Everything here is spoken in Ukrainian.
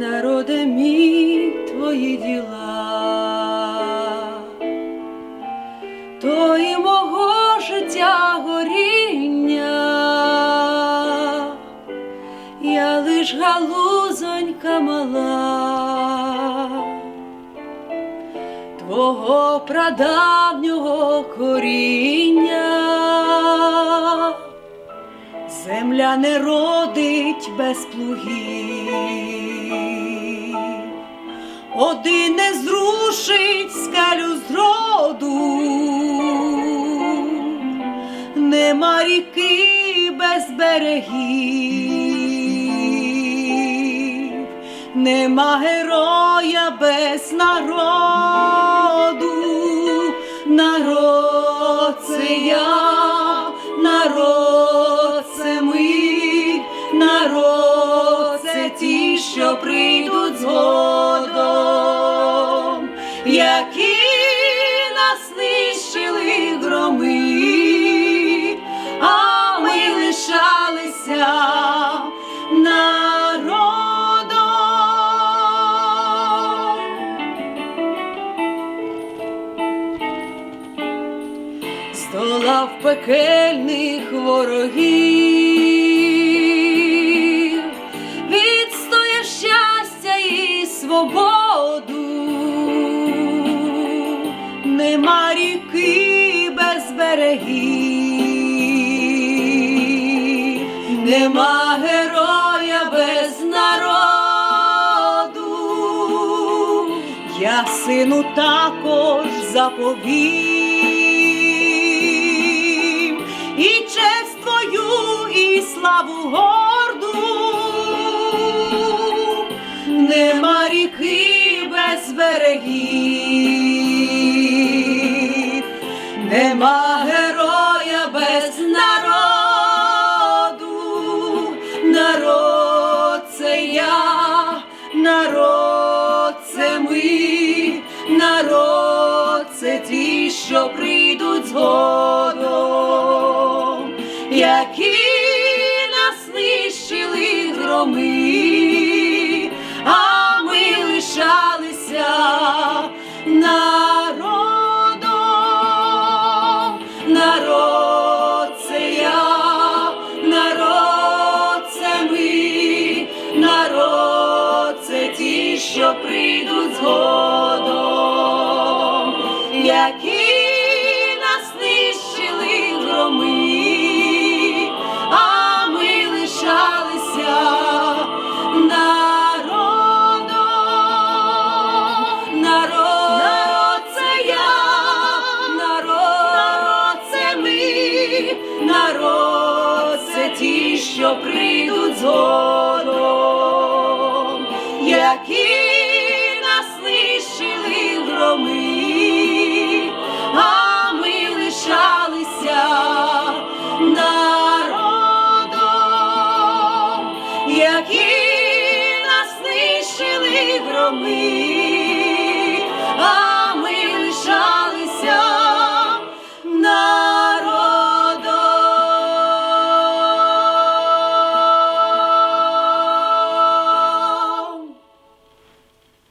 народе мій твої діла, то і мого життя горіння, я лиш галузонька мала, твого прадавнього коріння. Земля не родить без плугів, один не зрушить скалю зроду, нема ріки без берегів, нема героя без народу, народ це я, здолав пекельних ворогів, відстояв щастя і свободу, нема ріки без берегів, нема героя без народу. Я сину також заповім берегів, нема героя без народу. Народ це я, народ це ми, народ це ті, що прийдуть згодом, що прийдуть згодом, які нас нищили громи, а ми лишалися народом, народ це я, народ це ми, народ це ті, що прийдуть згодом, народом,